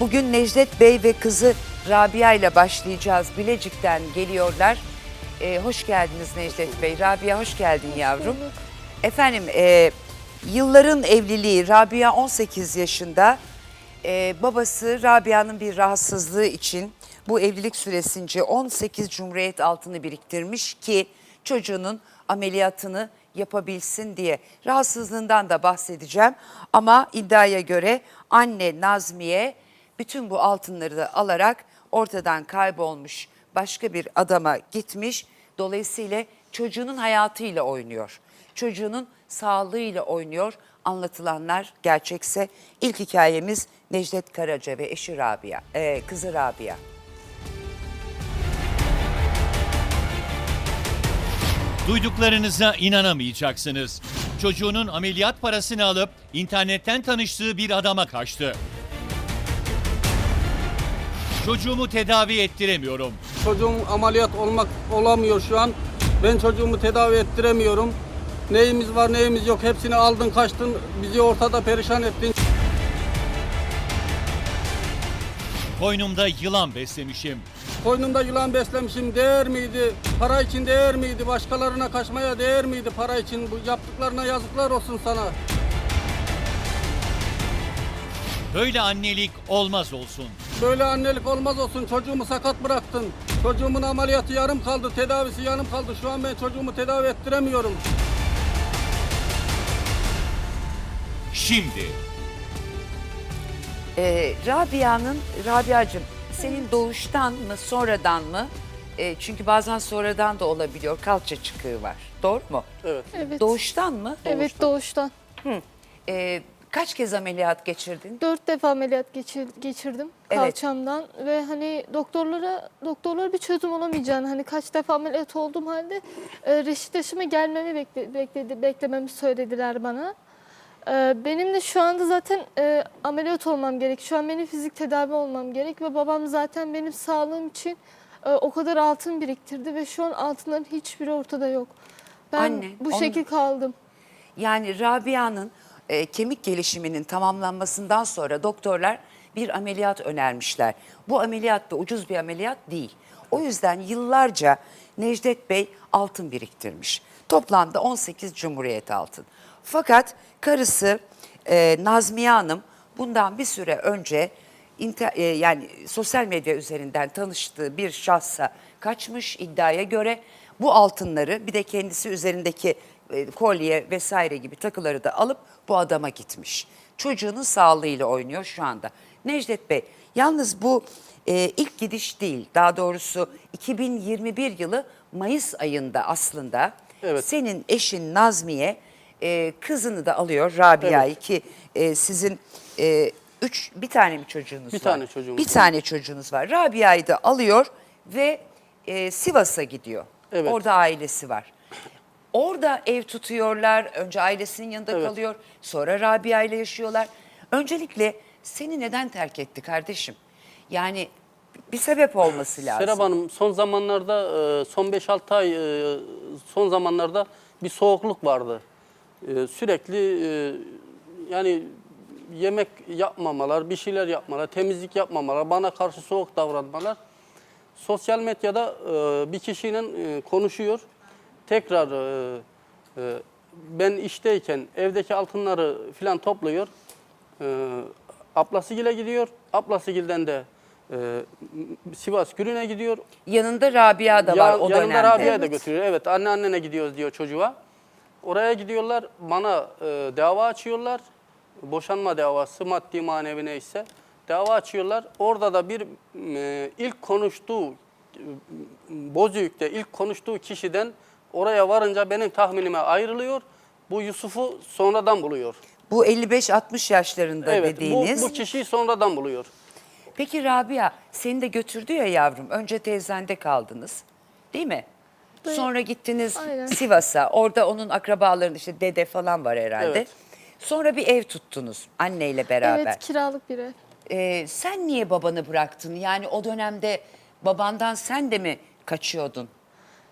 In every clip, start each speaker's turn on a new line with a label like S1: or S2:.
S1: Bugün Necdet Bey ve kızı Rabia ile başlayacağız. Bilecik'ten geliyorlar. Ee, hoş geldiniz Necdet Bey. Rabia hoş geldin yavrum. Efendim e, yılların evliliği Rabia 18 yaşında. Ee, babası Rabia'nın bir rahatsızlığı için bu evlilik süresince 18 Cumhuriyet altını biriktirmiş ki çocuğunun ameliyatını yapabilsin diye. Rahatsızlığından da bahsedeceğim ama iddiaya göre anne Nazmiye bütün bu altınları da alarak ortadan kaybolmuş başka bir adama gitmiş. Dolayısıyla çocuğunun hayatıyla oynuyor. Çocuğunun sağlığıyla oynuyor. Anlatılanlar gerçekse ilk hikayemiz Necdet Karaca ve eşi Rabia, e, kızı Rabia.
S2: Duyduklarınıza inanamayacaksınız. Çocuğunun ameliyat parasını alıp internetten tanıştığı bir adama kaçtı. Çocuğumu tedavi ettiremiyorum.
S3: Çocuğum ameliyat olmak olamıyor şu an. Ben çocuğumu tedavi ettiremiyorum. Neyimiz var neyimiz yok hepsini aldın kaçtın bizi ortada perişan ettin.
S2: Koynumda yılan beslemişim.
S3: Koynumda yılan beslemişim değer miydi? Para için değer miydi? Başkalarına kaçmaya değer miydi para için? Bu yaptıklarına yazıklar olsun sana.
S2: Böyle annelik olmaz olsun.
S3: Böyle annelik olmaz olsun. Çocuğumu sakat bıraktın. Çocuğumun ameliyatı yarım kaldı. Tedavisi yarım kaldı. Şu an ben çocuğumu tedavi ettiremiyorum.
S2: Şimdi
S1: Ee, Rabia'nın, Rabia'cığım senin doğuştan mı sonradan mı? Ee, çünkü bazen sonradan da olabiliyor. Kalça çıkığı var. Doğru mu?
S3: Evet.
S4: Evet.
S1: Doğuştan mı?
S4: Evet doğuştan.
S1: Ee, kaç kez ameliyat geçirdin?
S4: Dört defa ameliyat geçir- geçirdim
S1: Evet.
S4: kalçamdan ve hani doktorlara doktorlar bir çözüm olamayacağını hani kaç defa ameliyat olduğum halde e, reşit gelmemi bekle, bekledi, beklememi söylediler bana. E, benim de şu anda zaten e, ameliyat olmam gerek. Şu an benim fizik tedavi olmam gerek ve babam zaten benim sağlığım için e, o kadar altın biriktirdi ve şu an altınların hiçbiri ortada yok. Ben
S1: Anne,
S4: bu
S1: onu-
S4: şekil kaldım.
S1: Yani Rabia'nın e, kemik gelişiminin tamamlanmasından sonra doktorlar bir ameliyat önermişler. Bu ameliyat da ucuz bir ameliyat değil. O yüzden yıllarca Necdet Bey altın biriktirmiş. Toplamda 18 Cumhuriyet altın. Fakat karısı e, Nazmiye Hanım bundan bir süre önce inter- e, yani sosyal medya üzerinden tanıştığı bir şahsa kaçmış iddiaya göre bu altınları bir de kendisi üzerindeki e, kolye vesaire gibi takıları da alıp bu adama gitmiş. Çocuğunun sağlığıyla oynuyor şu anda. Necdet Bey yalnız bu e, ilk gidiş değil daha doğrusu 2021 yılı Mayıs ayında aslında
S3: Evet.
S1: senin eşin Nazmiye e, kızını da alıyor Rabia'yı ki e, sizin e, üç bir tane mi çocuğunuz
S3: Bir
S1: var?
S3: tane çocuğumuz
S1: Bir
S3: var.
S1: tane çocuğunuz var. Rabia'yı da alıyor ve e, Sivas'a gidiyor.
S3: Evet.
S1: Orada ailesi var. Orada ev tutuyorlar. Önce ailesinin yanında
S3: Evet.
S1: kalıyor. Sonra Rabia ile yaşıyorlar. Öncelikle seni neden terk etti kardeşim? Yani bir sebep olması lazım.
S3: Serap Hanım son zamanlarda e, son 5-6 ay e, son zamanlarda bir soğukluk vardı. E, Sürekli e, yani yemek yapmamalar, bir şeyler yapmalar, temizlik yapmamalar, bana karşı soğuk davranmalar. Sosyal medyada e, bir kişinin e, konuşuyor. Tekrar e, e, ben işteyken evdeki altınları filan topluyor. E, Ablasıgil'e gidiyor. Ablasıgil'den de e, Sivas Gürün'e gidiyor.
S1: Yanında Rabia da var
S3: Ya-
S1: o
S3: yanında
S1: dönemde.
S3: Rabia'yı da götürüyor. Evet anneannene gidiyoruz diyor çocuğa. Oraya gidiyorlar bana e, dava açıyorlar. Boşanma davası maddi manevi neyse. Dava açıyorlar. Orada da bir e, ilk konuştuğu e, Bozüyük'te ilk konuştuğu kişiden oraya varınca benim tahminime ayrılıyor. Bu Yusuf'u sonradan buluyor.
S1: Bu 55-60 yaşlarında
S3: Evet bu,
S1: dediğiniz.
S3: bu kişiyi sonradan buluyor.
S1: Peki Rabia seni de götürdü ya yavrum. Önce teyzende kaldınız. Değil mi?
S4: Evet.
S1: Sonra gittiniz. Sivas'a. Orada onun akrabaların işte dede falan var herhalde.
S3: Evet.
S1: Sonra bir ev tuttunuz anneyle beraber.
S4: Evet kiralık bir ev.
S1: Ee, sen niye babanı bıraktın? Yani o dönemde babandan sen de mi kaçıyordun?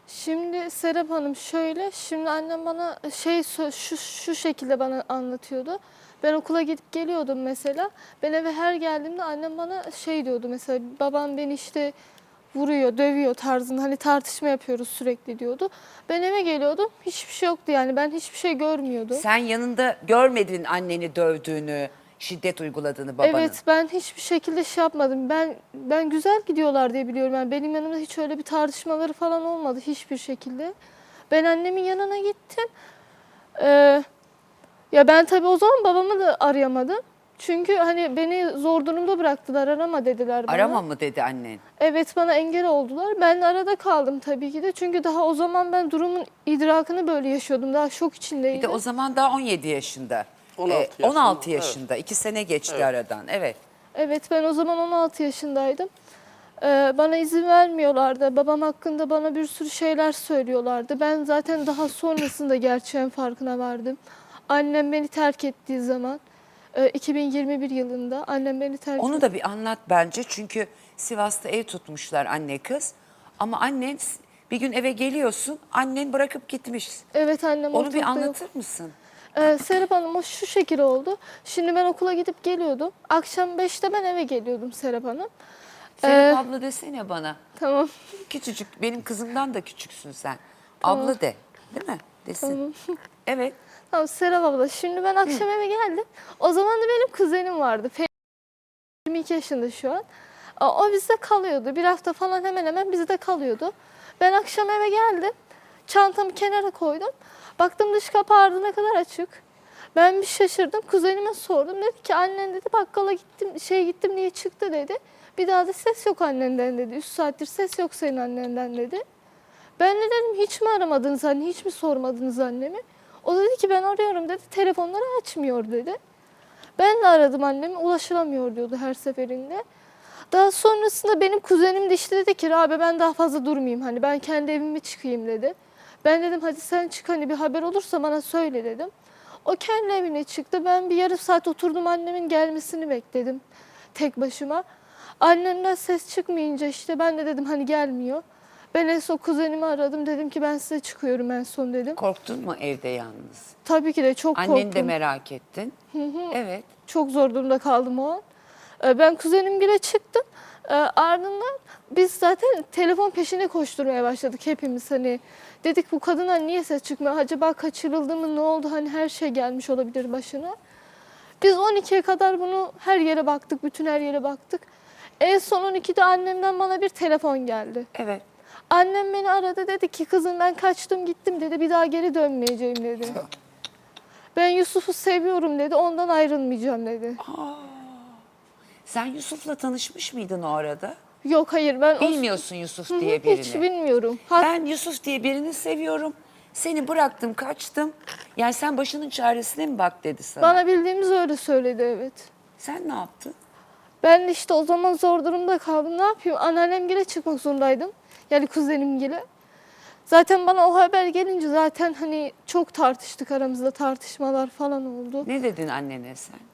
S4: Şimdi Serap Hanım şöyle, şimdi annem bana şey şu şu şekilde bana anlatıyordu. Ben okula gidip geliyordum mesela. Ben eve her geldiğimde annem bana şey diyordu mesela babam beni işte vuruyor, dövüyor tarzında hani tartışma yapıyoruz sürekli diyordu. Ben eve geliyordum hiçbir şey yoktu yani ben hiçbir şey görmüyordum.
S1: Sen yanında görmedin anneni dövdüğünü, şiddet uyguladığını babanın.
S4: Evet ben hiçbir şekilde şey yapmadım. Ben ben güzel gidiyorlar diye biliyorum. Yani benim yanımda hiç öyle bir tartışmaları falan olmadı hiçbir şekilde. Ben annemin yanına gittim. Ee, ya ben tabii o zaman babamı da arayamadım. Çünkü hani beni zor durumda bıraktılar arama dediler bana.
S1: Arama mı dedi annen?
S4: Evet bana engel oldular. Ben arada kaldım tabii ki de. Çünkü daha o zaman ben durumun idrakını böyle yaşıyordum. Daha şok içindeydim.
S1: Bir de o zaman daha 17 yaşında.
S3: 16
S1: Ee,
S3: yaşında,
S1: 16
S3: evet.
S1: yaşında. 2 sene geçti
S3: Evet.
S1: aradan. Evet.
S4: Evet ben o zaman 16 yaşındaydım. Ee, bana izin vermiyorlardı. Babam hakkında bana bir sürü şeyler söylüyorlardı. Ben zaten daha sonrasında gerçeğin farkına vardım. Annem beni terk ettiği zaman e, 2021 yılında annem beni terk
S1: Onu
S4: etti.
S1: da bir anlat bence. Çünkü Sivas'ta ev tutmuşlar anne kız. Ama annen bir gün eve geliyorsun. Annen bırakıp gitmiş.
S4: Evet annem
S1: Onu bir
S4: ortalıkta yok.
S1: anlatır mısın?
S4: Ee, Serap Hanım o şu şekil oldu. Şimdi ben okula gidip geliyordum. Akşam 5'te ben eve geliyordum Serap Hanım.
S1: Serap
S4: Ee,
S1: abla desene bana.
S4: Tamam.
S1: Küçücük, benim kızımdan da küçüksün sen. Abla de. Değil mi? Desin. Evet.
S4: Tamam Serap abla şimdi ben akşam eve geldim. O zaman da benim kuzenim vardı. Fe- 22 yaşında şu an. O bizde kalıyordu. Bir hafta falan hemen hemen bizde kalıyordu. Ben akşam eve geldim. Çantamı kenara koydum. Baktım dış kapı ardına kadar açık. Ben bir şaşırdım. Kuzenime sordum. Dedi ki annen dedi bakkala gittim şey gittim diye çıktı dedi. Bir daha da ses yok annenden dedi. 3 saattir ses yok senin annenden dedi. Ben de dedim hiç mi aramadınız anne, hiç mi sormadınız annemi? O dedi ki ben arıyorum dedi, telefonları açmıyor dedi. Ben de aradım annemi, ulaşılamıyor diyordu her seferinde. Daha sonrasında benim kuzenim de işte dedi ki Rabe ben daha fazla durmayayım hani ben kendi evime çıkayım dedi. Ben dedim hadi sen çık hani bir haber olursa bana söyle dedim. O kendi evine çıktı. Ben bir yarım saat oturdum annemin gelmesini bekledim tek başıma. Annemden ses çıkmayınca işte ben de dedim hani gelmiyor. Ben en son kuzenimi aradım dedim ki ben size çıkıyorum en son dedim.
S1: Korktun mu evde yalnız?
S4: Tabii ki de çok
S1: Anneni de
S4: korktum.
S1: merak ettin. Evet.
S4: Çok zor durumda kaldım o an. Ee, Ben kuzenim bile çıktım. Ee, Ardından biz zaten telefon peşine koşturmaya başladık hepimiz hani. Dedik bu kadına niye ses çıkmıyor? Acaba kaçırıldı mı? Ne oldu? Hani her şey gelmiş olabilir başına. Biz 12'ye kadar bunu her yere baktık. Bütün her yere baktık. En son 12'de annemden bana bir telefon geldi.
S1: Evet.
S4: Annem beni aradı dedi ki kızım ben kaçtım gittim dedi bir daha geri dönmeyeceğim dedi. Ben Yusuf'u seviyorum dedi ondan ayrılmayacağım dedi.
S1: Sen Yusuf'la tanışmış mıydın o arada?
S4: Yok hayır ben
S1: Bilmiyorsun Yusuf
S4: Hı hı,
S1: diye birini.
S4: Hiç bilmiyorum. Hat-
S1: Ben Yusuf diye birini seviyorum. Seni bıraktım, kaçtım. Yani sen başının çaresine mi bak dedi sana.
S4: Bana bildiğimiz öyle söyledi evet.
S1: Sen ne yaptın?
S4: Ben de işte o zaman zor durumda kaldım. Ne yapayım? Anneannemgile çıkmak zorundaydım. Yani kuzenimgile. Zaten bana o haber gelince zaten hani çok tartıştık aramızda tartışmalar falan oldu.
S1: Ne dedin annene sen?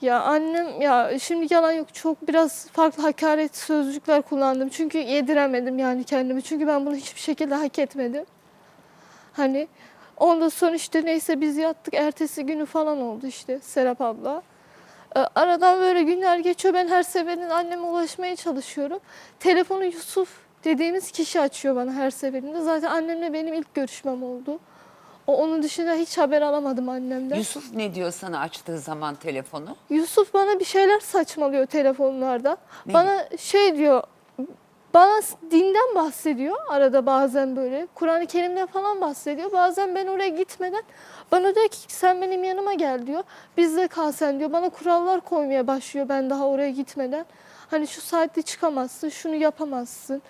S4: Ya annem ya şimdi yalan yok çok biraz farklı hakaret sözcükler kullandım. Çünkü yediremedim yani kendimi. Çünkü ben bunu hiçbir şekilde hak etmedim. Hani ondan sonra işte neyse biz yattık. Ertesi günü falan oldu işte Serap abla. Ee, Aradan böyle günler geçiyor. Ben her seferinde anneme ulaşmaya çalışıyorum. Telefonu Yusuf dediğimiz kişi açıyor bana her seferinde. Zaten annemle benim ilk görüşmem oldu. O onun dışında hiç haber alamadım annemden.
S1: Yusuf ne diyor sana açtığı zaman telefonu?
S4: Yusuf bana bir şeyler saçmalıyor telefonlarda.
S1: Ne?
S4: Bana şey diyor, bana dinden bahsediyor arada bazen böyle. Kur'an-ı Kerim'den falan bahsediyor. Bazen ben oraya gitmeden bana diyor ki sen benim yanıma gel diyor. Bizde kal sen diyor. Bana kurallar koymaya başlıyor ben daha oraya gitmeden. Hani şu saatte çıkamazsın, şunu yapamazsın.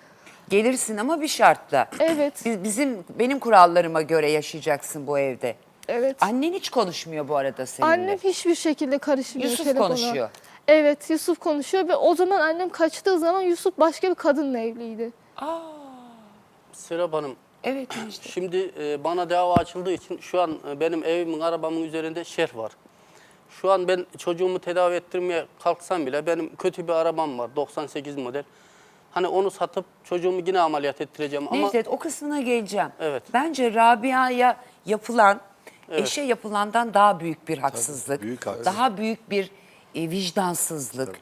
S1: Gelirsin ama bir şartla.
S4: Evet,
S1: Biz- Bizim benim kurallarıma göre yaşayacaksın bu evde.
S4: evet.
S1: Annen hiç konuşmuyor bu arada seninle.
S4: Annem hiçbir şekilde karışmıyor
S1: Yusuf
S4: telefona.
S1: konuşuyor.
S4: Evet, Yusuf konuşuyor ve o zaman annem kaçtığı zaman Yusuf başka bir kadınla evliydi.
S3: Serap Hanım,
S1: Evet işte.
S3: şimdi e, bana dava açıldığı için şu an e, benim evimin, arabamın üzerinde şerh var. Şu an ben çocuğumu tedavi ettirmeye kalksam bile benim kötü bir arabam var, 98 model. Hani onu satıp çocuğumu yine ameliyat ettireceğim ama
S1: Necdet o kısmına geleceğim.
S3: Evet.
S1: Bence Rabia'ya yapılan eşe yapılandan daha büyük bir haksızlık.
S5: büyük haksızlık.
S1: Daha büyük bir e, vicdansızlık.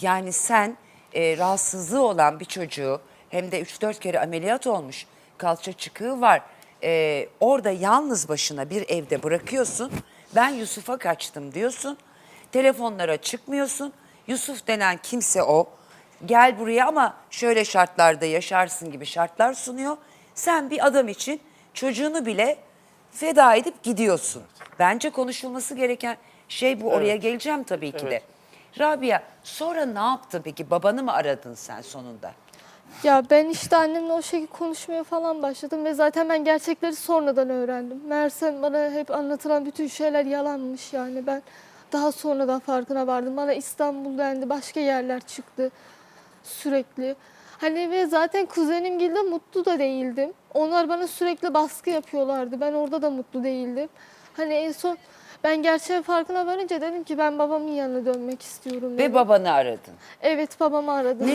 S1: Yani sen e, rahatsızlığı olan bir çocuğu hem de 3-4 kere ameliyat olmuş, kalça çıkığı var. E, orada yalnız başına bir evde bırakıyorsun. Ben Yusuf'a kaçtım diyorsun. Telefonlara çıkmıyorsun. Yusuf denen kimse o. Gel buraya ama şöyle şartlarda yaşarsın gibi şartlar sunuyor. Sen bir adam için çocuğunu bile feda edip gidiyorsun. Bence konuşulması gereken şey bu. Oraya geleceğim tabii ki de. Rabia sonra ne yaptın peki? Babanı mı aradın sen sonunda?
S4: Ya ben işte annemle o şekilde konuşmaya falan başladım ve zaten ben gerçekleri sonradan öğrendim. Meğerse bana hep anlatılan bütün şeyler yalanmış yani. Ben daha sonradan farkına vardım. Bana İstanbul dendi, başka yerler çıktı sürekli. Hani ve zaten kuzenim de mutlu da değildim. Onlar bana sürekli baskı yapıyorlardı. Ben orada da mutlu değildim. Hani en son ben gerçeğin farkına varınca dedim ki ben babamın yanına dönmek istiyorum dedim.
S1: Ve babanı aradın.
S4: Evet babamı aradım.